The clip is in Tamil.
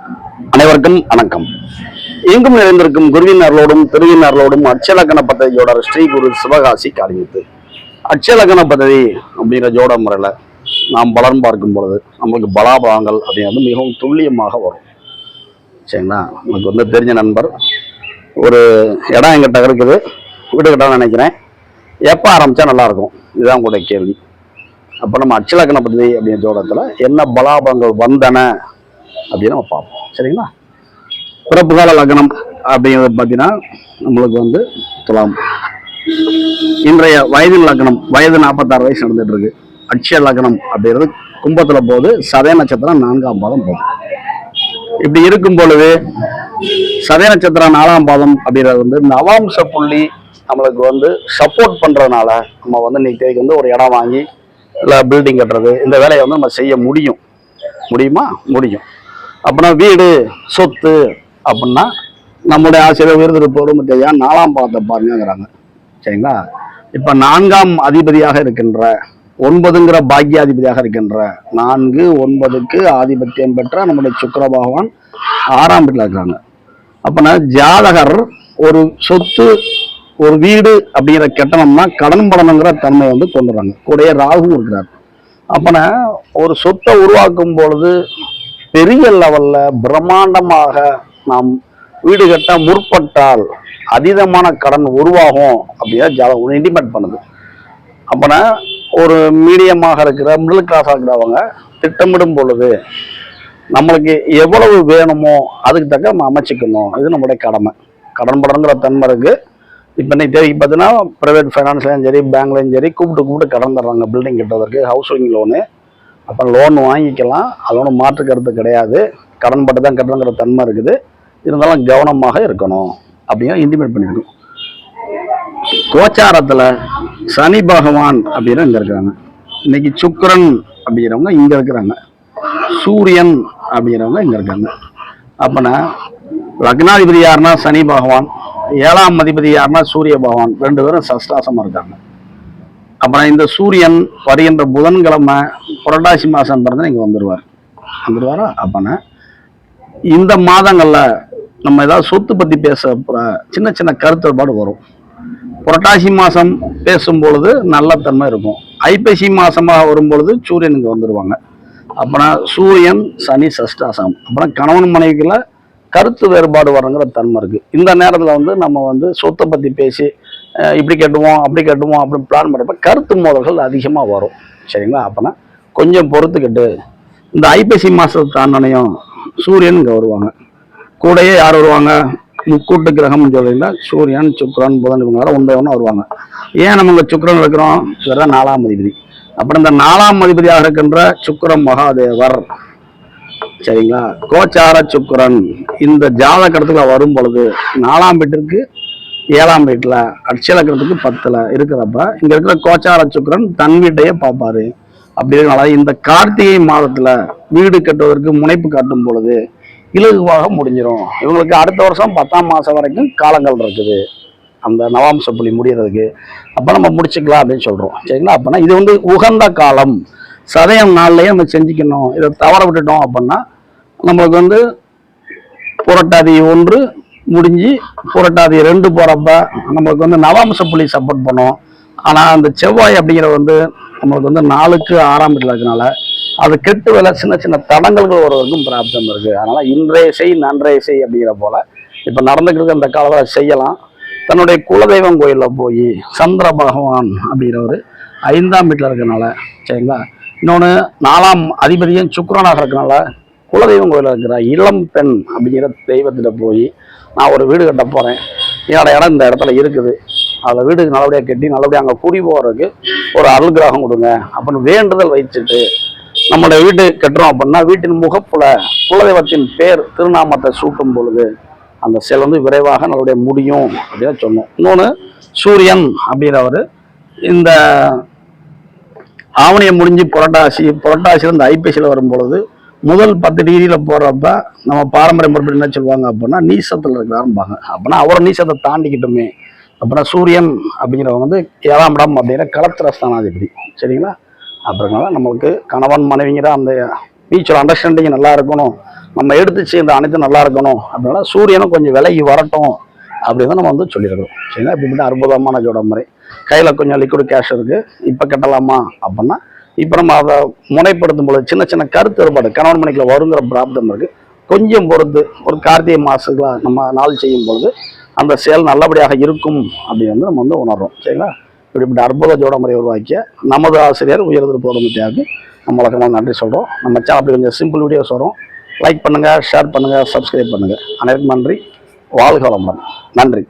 அனைவருக்கும் வணக்கம். எங்கும் நிறைந்திருக்கும் குருவின் அருளோடும் திருவின் அருளோடும் அட்சலக்கண பதவியோட ஸ்ரீ குரு சிவகாசி காரியத்து. அட்சலக்கண பதவி அப்படிங்கிற ஜோட முறையில் நாம் பலன் பார்க்கும் பொழுது நம்மளுக்கு பலாபலங்கள் அப்படிங்கிறது மிகவும் துல்லியமாக வரும். சரிங்களா? நமக்கு வந்து தெரிஞ்ச நண்பர். ஒரு இடம் எங்கிட்ட இருக்குது. வீடு கிட்ட நினைக்கிறேன். எப்போ ஆரம்பித்தா நல்லாயிருக்கும் இதுதான் உங்களுடைய கேள்வி. அப்போ நம்ம அச்சலக்கண பதவி அப்படிங்கிற ஜோடத்தில் என்ன பலாபலங்கள் வந்தன? அப்படின்னு நம்ம பார்ப்போம். சரிங்களா? பிறப்பு கால லக்னம் அப்படிங்கிறது பார்த்தீங்கன்னா நம்மளுக்கு வந்து துலாம். இன்றைய வயதின் லக்னம் வயது நாற்பத்தாறு வயசு நடந்துட்டு இருக்கு. அட்சய லக்னம் அப்படிங்கிறது கும்பத்தில் போது சதய நட்சத்திரம் நான்காம் பாதம் போதும் இப்படி இருக்கும் பொழுது சதய நட்சத்திரம் நாலாம் பாதம் அப்படிங்கிறது வந்து நவாம்ச புள்ளி நம்மளுக்கு வந்து சப்போர்ட் பண்ணுறதுனால நம்ம வந்து இன்னைக்கு வந்து ஒரு இடம் வாங்கி இல்லை பில்டிங் கட்டுறது இந்த வேலையை வந்து நம்ம செய்ய முடியும். முடியுமா? முடியும். அப்படின்னா வீடு சொத்து அப்படின்னா நம்முடைய ஆசிரியர் விருது பொறுமை தெரியா நாலாம் பாதத்தை பாருங்கிறாங்க சரிங்களா? இப்போ நான்காம் அதிபதியாக இருக்கின்ற ஒன்பதுங்கிற பாக்கியாதிபதியாக இருக்கின்ற நான்கு ஒன்பதுக்கு ஆதிபத்தியம் பெற்ற நம்முடைய சுக்கிர பகவான் ஆறாம் வீட்டில் இருக்கிறாங்க. அப்போனா ஜாதகர் ஒரு சொத்து ஒரு வீடு அப்படிங்கிற கட்டணம்னா கடன் படணுங்கிற தன்மை வந்து கொண்டு வராங்க ராகு இருக்கிறார். அப்பனா ஒரு சொத்தை உருவாக்கும் பொழுது பெரிய லெவல்ல பிரம்மாண்டமாக நாம் வீடு கட்ட முற்பட்டால் அதீதமான கடன் உருவாகும் அப்படின்னா ஜாதகம் இன்டிமேட் பண்ணுது. அப்போனா ஒரு மீடியமாக இருக்கிற மிடில் கிளாஸாக இருக்கிறவங்க திட்டமிடும் பொழுது நம்மளுக்கு எவ்வளவு வேணுமோ அதுக்கு தக்க நம்ம அமைச்சிக்கணும். இது நம்மளுடைய கடமை. கடன் படங்கிற தன்மை இருக்குது இப்போ இன்னைக்கு தேதிக்கு பார்த்தீங்கன்னா ப்ரைவேட் ஃபைனான்ஸ்லையும் சரி பேங்க்லையும் சரி கூப்பிட்டு கூப்பிட்டு கடன் தர்றாங்க பில்டிங் கட்டுறதுக்கு ஹவுசிங் லோனு அப்போ லோன் வாங்கிக்கலாம். அது ஒன்றும் மாற்று கருத்து கிடையாது. கடன் பட்டு தான் கட்டணுங்கிற தன்மை இருக்குது. இருந்தாலும் கவனமாக இருக்கணும். அப்படின்னு இன்டிமேட் பண்ணியிருக்கோம் கோச்சாரத்தில் சனி பகவான் அப்படின்னு இங்கே இருக்கிறாங்க. இன்னைக்கு சுக்கரன் அப்படிங்கிறவங்க இங்கே இருக்கிறாங்க. சூரியன் அப்படிங்கிறவங்க இங்கே இருக்காங்க. அப்போனா லக்னாதிபதி யாருன்னா சனி பகவான் ஏழாம் அதிபதி யாருன்னா சூரிய பகவான் ரெண்டு பேரும் சஷ்டாசமாக இருக்காங்க. அப்புறம் இந்த சூரியன் வருகின்ற புதன்கிழமை புரட்டாசி மாதம் பிறந்து இங்கே வந்துடுவார் வந்துடுவாரா அப்போனா இந்த மாதங்களில் நம்ம ஏதாவது சொத்து பற்றி பேச சின்ன சின்ன கருத்துப்பாடு வரும். புரட்டாசி மாதம் பேசும் பொழுது நல்ல தன்மை இருக்கும். ஐப்பசி மாதமாக வரும்பொழுது சூரியன் இங்கே வந்துடுவாங்க அப்போனா சூரியன் சனி சஷ்டாசம் அப்புறம் கணவன் மனைவிக்குள்ள கருத்து வேறுபாடு வரங்கிற தன்மை இருக்குது இந்த நேரத்தில் வந்து நம்ம வந்து சொத்தை பற்றி பேசி இப்படி கட்டுவோம் அப்படி கட்டுவோம் அப்படின்னு பிளான் பண்ணுறப்ப கருத்து மோதல்கள் அதிகமாக வரும். சரிங்களா? அப்போனா கொஞ்சம் பொறுத்துக்கிட்டு இந்த ஐப்பசி மாதத்து தாண்டனையும் சூரியன் இங்கே வருவாங்க. கூடயே யார் வருவாங்க? முக்கூட்டு கிரகம்னு சொல்றீங்களா? சூரியன் சுக்கிரன் புதன் இவங்க ஒன்றே ஒன்று வருவாங்க. ஏன் நம்ம இங்கே சுக்ரன் இருக்கிறோம்? இவர் நாலாம் அதிபதி. அப்புறம் இந்த நாலாம் அதிபதியாக இருக்கின்ற சுக்கிரன் மகாதேவர் சரிங்களா? கோச்சார சுக்கரன் இந்த ஜாதகத்தில் வரும் பொழுது நாலாம் வீட்டிற்கு ஏழாம் வீட்டில் அட்சலக்கிறதுக்கு பத்தில் இருக்கிறப்ப இங்கே இருக்கிற கோச்சார சுக்கிரன் தன் வீட்டையே பார்ப்பாரு அப்படி இந்த கார்த்திகை மாதத்தில் வீடு கட்டுவதற்கு முனைப்பு காட்டும் பொழுது இலகுவாக முடிஞ்சிடும் இவங்களுக்கு அடுத்த வருஷம் பத்தாம் மாதம் வரைக்கும் காலங்கள் இருக்குது. அந்த நவாம்ச புள்ளி முடிகிறதுக்கு அப்போ நம்ம முடிச்சுக்கலாம் அப்படின்னு சொல்கிறோம் சரிங்களா? அப்போனா இது வந்து உகந்த காலம். சதயம் நாள்லேயே நம்ம செஞ்சுக்கணும். இதை தவற விட்டுட்டோம் அப்படின்னா நம்மளுக்கு வந்து புரட்டாதி ஒன்று முடிஞ்சு புரட்டாதி ரெண்டு போகிறப்ப நம்மளுக்கு வந்து நவாம்ச புள்ளி சப்போர்ட் பண்ணும் ஆனால் அந்த செவ்வாய் அப்படிங்கிறது வந்து நம்மளுக்கு வந்து நாளுக்கு ஆறாம் வீட்டில் இருக்கனால அது கெட்டு வேலை சின்ன சின்ன தடங்கல்கள் வருவதற்கும் பிராப்தம் இருக்குது அதனால் இன்றைய செய் நன்றைய செய் அப்படிங்கிற போல் இப்போ நடந்துக்கிட்டு அந்த காலத்தில் செய்யலாம். தன்னுடைய குலதெய்வம் கோயிலில் போய் சந்திர பகவான் அப்படிங்கிறவர் ஐந்தாம் வீட்டில் இருக்கிறனால சரிங்களா? இன்னொன்று நாலாம் அதிபதியும் சுக்கரனாக இருக்கிறனால குலதெய்வம் கோயிலில் இருக்கிற இளம் பெண் அப்படிங்கிற தெய்வத்தில் போய் நான் ஒரு வீடு கட்ட போகிறேன் என்னோட இடம் இந்த இடத்துல இருக்குது. அதில் வீடு நல்லபடியாக கட்டி நல்லபடியாக அங்கே குடி போகிறதுக்கு ஒரு அருள் கிரகம் கொடுங்க. அப்படின்னு வேண்டுதல் வைச்சுட்டு நம்மளோட வீடு கட்டுறோம் அப்படின்னா வீட்டின் முகப்புல குலதெய்வத்தின் பேர் திருநாமத்தை சூட்டும் பொழுது அந்த செயல் வந்து விரைவாக நம்மளுடைய முடியும் அப்படின்னு சொன்னோம். இன்னொன்று சூரியன் அப்படிங்கிறவர் இந்த ஆவணியை முடிஞ்சு புரட்டாசி புரட்டாசியில் இந்த ஐபிஎஸ்சியில் வரும் பொழுது முதல் பத்து டிகிரியில் போடுறப்ப நம்ம பாரம்பரிய முறைப்படி என்ன சொல்லுவாங்க அப்படின்னா நீசத்தில் இருக்கிறாரும்பாங்க அப்படின்னா அவரை நீசத்தை தாண்டிக்கிட்டோமே. அப்புறம் சூரியன் அப்படிங்கிறவங்க வந்து ஏழாம் இடம் அப்படிங்கிற களத்திர ஸ்தானாதிபதி. சரிங்களா? அப்புறம்னால நம்மளுக்கு கணவன் மனைவிங்கிற அந்த மியூச்சுவல் அண்டர்ஸ்டாண்டிங் நல்லா இருக்கணும். நம்ம எடுத்து செய்த அனைத்தும் நல்லா இருக்கணும். அப்படின்னா சூரியனும் கொஞ்சம் விலகி வரட்டும் அப்படின்னு நம்ம வந்து சொல்லியிருக்கோம் சரிங்களா? இப்படிப்பட்ட அற்புதமான ஜோட முறை. கையில் கொஞ்சம் லிக்விட் கேஷ் இருக்குது இப்போ கட்டலாமா? அப்படின்னா இப்போ நம்ம அதை முனைப்படுத்தும் பொழுது சின்ன சின்ன கருத்து வேறுபாடு கணவன் மணிக்கில் வருங்கிற பிராப்தம் இருக்குது கொஞ்சம் பொறுத்து ஒரு கார்த்திகை மாதங்களாக நம்ம நாள் செய்யும் பொழுது அந்த செயல் நல்லபடியாக இருக்கும் அப்படின்னு வந்து நம்ம வந்து உணர்றோம். சரிங்களா? இப்படிப்பட்ட அற்புத ஜோட முறை உருவாக்கிய நமது ஆசிரியர் உயர்திரு தோழமைத்தியாவுக்கு நம்ம வழக்கமாக நன்றி சொல்கிறோம் நம்ம சேனல் அப்படி கொஞ்சம் சிம்பிள் வீடியோஸ் வரும். லைக் பண்ணுங்கள் ஷேர் பண்ணுங்கள் சப்ஸ்கிரைப் பண்ணுங்கள் அனைவருக்கும் நன்றி. வாழ்க வளமுடன். நன்றி.